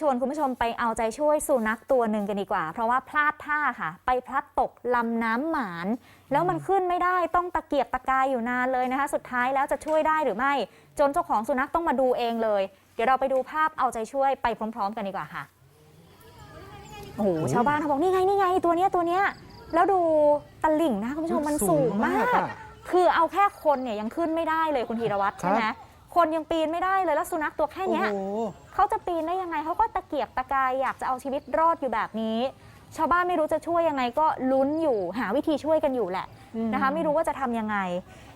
ชวนคุณผู้ชมไปเอาใจช่วยสุนัขตัวหนึ่งกันดีกว่า เพราะว่าพลาดท่าค่ะ ไปพลัดตกลำน้ำหมาน แล้วมันขึ้นไม่ได้ต้องตะเกียกตะกายอยู่นานเลยนะคะ สุดท้ายแล้วจะช่วยได้หรือไม่ จนเจ้าของสุนัขต้องมาดูเองเลย เดี๋ยวเราไปดูภาพเอาใจช่วยไปพร้อม ๆ กันดีกว่าค่ะโอ้โหชาวบ้านเขาบอกนี่ไงนี่ไงตัวเนี้ยตัวเนี้ยแล้วดูตะลิ่งนะคุณผู้ชมมันสูงมากอะคือเอาแค่คนเนี่ยยังขึ้นไม่ได้เลยคุณธีรวัตรครับใช่ไหม คนยังปีนไม่ได้เลยแล้วสุนัขตัวแค่เนี้ย โอ้โห เขาจะปีนได้ยังไงเขาก็ตะเกียกตะกายอยากจะเอาชีวิตรอดอยู่แบบนี้ ชาวบ้านไม่รู้จะช่วยยังไงก็ลุ้นอยู่ หาวิธีช่วยกันอยู่แหละนะคะ ไม่รู้ว่าจะทำยังไง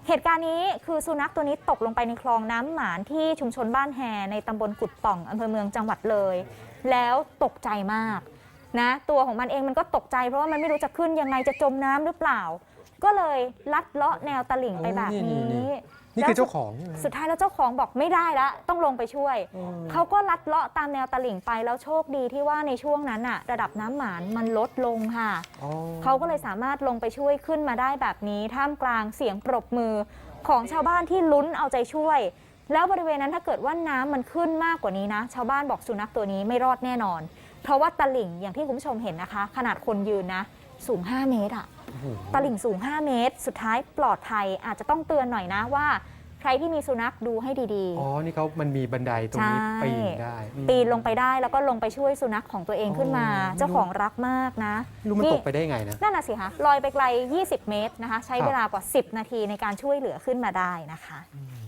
เหตุการณ์นี้คือสุนัขตัวนี้ตกลงไปในคลองน้ำหมานที่ชุมชนบ้านแฮในตำบลกุดป่องอำเภอเมืองจังหวัดเลย แล้วตกใจมากนะ ตัวของมันเองมันก็ตกใจเพราะว่ามันไม่รู้จะขึ้นยังไงจะจมน้ำหรือเปล่า ก็เลยลัดเลาะแนวตลิ่งไปแบบโอ้นี่นี้ นี่นี่ คือเจ้าของใช่ไหม สุดท้ายแล้วเจ้าของบอกไม่ได้ละต้องลงไปช่วยอืมเขาก็ลัดเลาะตามแนวตลิ่งไปแล้วโชคดีที่ว่าในช่วงนั้นอะระดับน้ำหมานมันลดลงค่ะ อ๋อ เขาก็เลยสามารถลงไปช่วยขึ้นมาได้แบบนี้ท่ามกลางเสียงปรบมือของชาวบ้านที่ลุ้นเอาใจช่วย แล้วบริเวณนั้นถ้าเกิดว่าน้ำมันขึ้นมากกว่านี้นะ ชาวบ้านบอกสุนัขตัวนี้ไม่รอดแน่นอน เพราะว่าตลิ่งอย่างที่คุณผู้ชมเห็นนะคะ ขนาดคนยืนนะ สูง 5 เมตรอะโอ้โหตลิ่งสูง 5 เมตร สุดท้ายปลอดภัยอาจจะต้องเตือนหน่อยนะว่า ใครที่มีสุนัขดูให้ดีอ๋อ นี่เขามันมีบันไดตรงนี้ใช่ ปีนได้อืมๆปีนลงไปได้แล้วก็ลงไปช่วยสุนัขของตัวเองขึ้นมา อ๋อ เจ้าของรักมากนะรู้มันนี่ตกไปได้ไงนะ นั่นน่ะสิคะลอยไปไกล 20 เมตรนะคะ ใช้ครับ เวลากว่า 10 นาทีในการช่วยเหลือขึ้นมาได้นะคะ